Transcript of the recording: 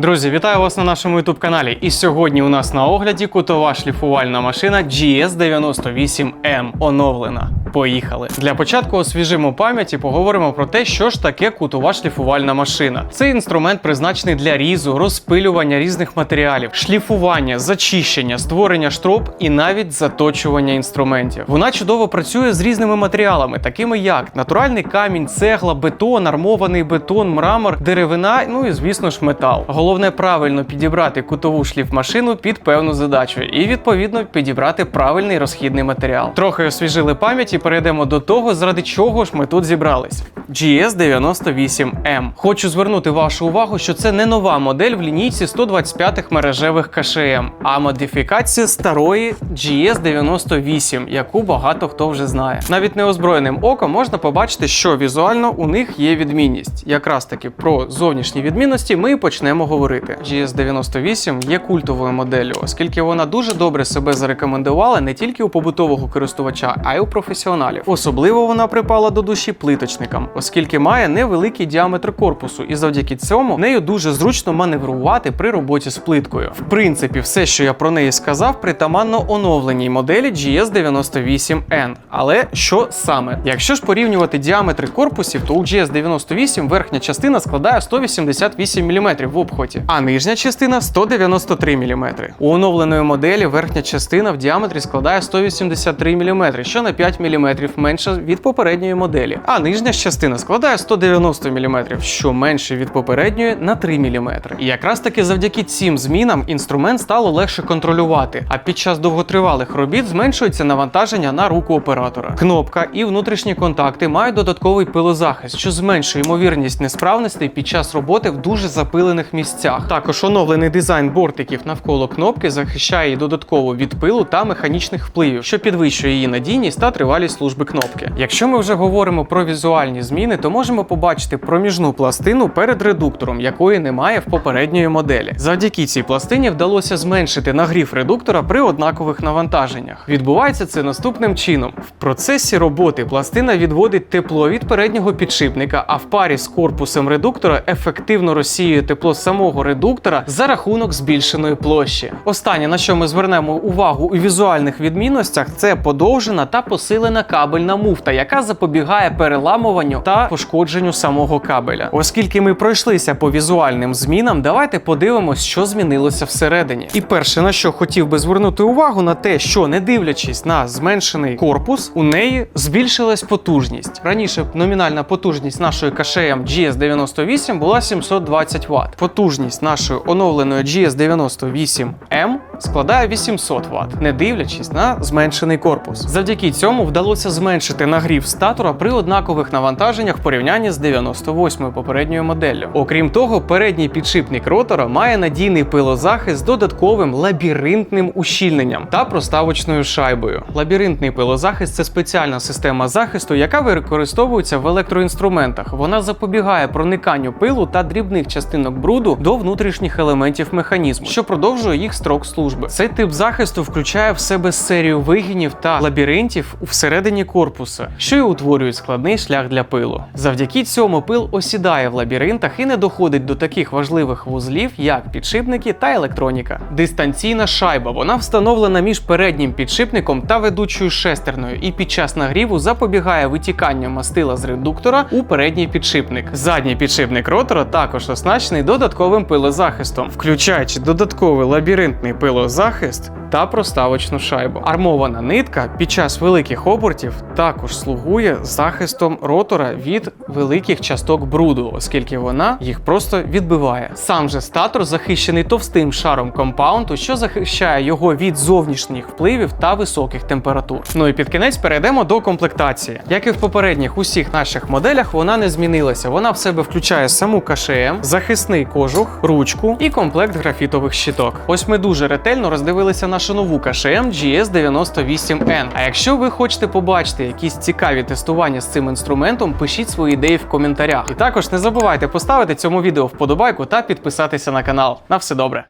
Друзі, вітаю вас на нашому youtube каналі. І сьогодні у нас на огляді кутова шліфувальна машина GS98M оновлена. Поїхали! Для початку освіжимо пам'ять і поговоримо про те, що ж таке кутова шліфувальна машина. Це інструмент призначений для різу, розпилювання різних матеріалів, шліфування, зачищення, створення штроп і навіть заточування інструментів. Вона чудово працює з різними матеріалами, такими як натуральний камінь, цегла, бетон, армований бетон, мрамор, деревина, ну і звісно ж метал. Головне правильно підібрати кутову шліфмашину під певну задачу і відповідно підібрати правильний розхідний матеріал. Трохи освіжили пам'ять і перейдемо до того, заради чого ж ми тут зібрались. GS98M. Хочу звернути вашу увагу, що це не нова модель в лінійці 125 х мережевих КШМ, а модифікація старої GS98, яку багато хто вже знає. Навіть неозброєним оком можна побачити, що візуально у них є відмінність. Якраз таки про зовнішні відмінності ми почнемо говорити. GS98 є культовою моделлю, оскільки вона дуже добре себе зарекомендувала не тільки у побутового користувача, а й у професіоналів. Особливо вона припала до душі плиточникам, оскільки має невеликий діаметр корпусу, і завдяки цьому нею дуже зручно маневрувати при роботі з плиткою. В принципі, все, що я про неї сказав, притаманно оновленій моделі GS98N. Але що саме? Якщо ж порівнювати діаметри корпусів, то у GS98 верхня частина складає 188 мм в обхваті, а нижня частина 193 мм. У оновленої моделі верхня частина в діаметрі складає 183 мм, що на 5 мм менша від попередньої моделі. А нижня частина складає 190 мм, що менше від попередньої на 3 мм. І якраз таки завдяки цим змінам інструмент стало легше контролювати, а під час довготривалих робіт зменшується навантаження на руку оператора. Кнопка і внутрішні контакти мають додатковий пилозахист, що зменшує ймовірність несправностей під час роботи в дуже запилених місцях. Також оновлений дизайн бортиків навколо кнопки захищає її додатково від пилу та механічних впливів, що підвищує її надійність та тривалість служби кнопки. Якщо ми вже говоримо про візуальні зміни, то можемо побачити проміжну пластину перед редуктором, якої немає в попередньої моделі. Завдяки цій пластині вдалося зменшити нагрів редуктора при однакових навантаженнях. Відбувається це наступним чином: в процесі роботи пластина відводить тепло від переднього підшипника, а в парі з корпусом редуктора ефективно розсіює тепло самого редуктора за рахунок збільшеної площі. Останнє, на що ми звернемо увагу у візуальних відмінностях, це подовжена та посилена кабельна муфта, яка запобігає переламуванню та пошкодженню самого кабеля. Оскільки ми пройшлися по візуальним змінам, давайте подивимось, що змінилося всередині. І перше, на що хотів би звернути увагу, на те, що не дивлячись на зменшений корпус, у неї збільшилась потужність. Раніше номінальна потужність нашої КШМ GS98 була 720 Вт. Потужність нашої оновленої GS98M складає 800 Вт, не дивлячись на зменшений корпус. Завдяки цьому вдалося зменшити нагрів статора при однакових навантаженнях в порівнянні з 98 попередньою моделлю. Окрім того, передній підшипник ротора має надійний пилозахист з додатковим лабіринтним ущільненням та проставочною шайбою. Лабіринтний пилозахист це спеціальна система захисту, яка використовується в електроінструментах. Вона запобігає прониканню пилу та дрібних частинок бруду до внутрішніх елементів механізму, що продовжує їх строк служби. Цей тип захисту включає в себе серію вигінів та лабіринтів всередині корпуса, що й утворюють складний шлях для пилу. Завдяки цьому пил осідає в лабіринтах і не доходить до таких важливих вузлів, як підшипники та електроніка. Дистанційна шайба вона встановлена між переднім підшипником та ведучою шестерною, і під час нагріву запобігає витіканню мастила з редуктора у передній підшипник. Задній підшипник ротора також оснащений додатковим пилозахистом, включаючи додатковий лабіринтний пилозахист захист та проставочну шайбу. Армована нитка під час великих обертів також слугує захистом ротора від великих часток бруду, оскільки вона їх просто відбиває. Сам же статор захищений товстим шаром компаунду, що захищає його від зовнішніх впливів та високих температур. Ну і під кінець перейдемо до комплектації. Як і в попередніх усіх наших моделях, вона не змінилася. Вона в себе включає саму КШМ, захисний кожух, ручку і комплект графітових щиток. Ось ми дуже ретельно роздивилися нашу нову КШМ GS98N. А якщо ви хочете побачити якісь цікаві тестування з цим інструментом, пишіть свої ідеї в коментарях. І також не забувайте поставити цьому відео вподобайку та підписатися на канал. На все добре.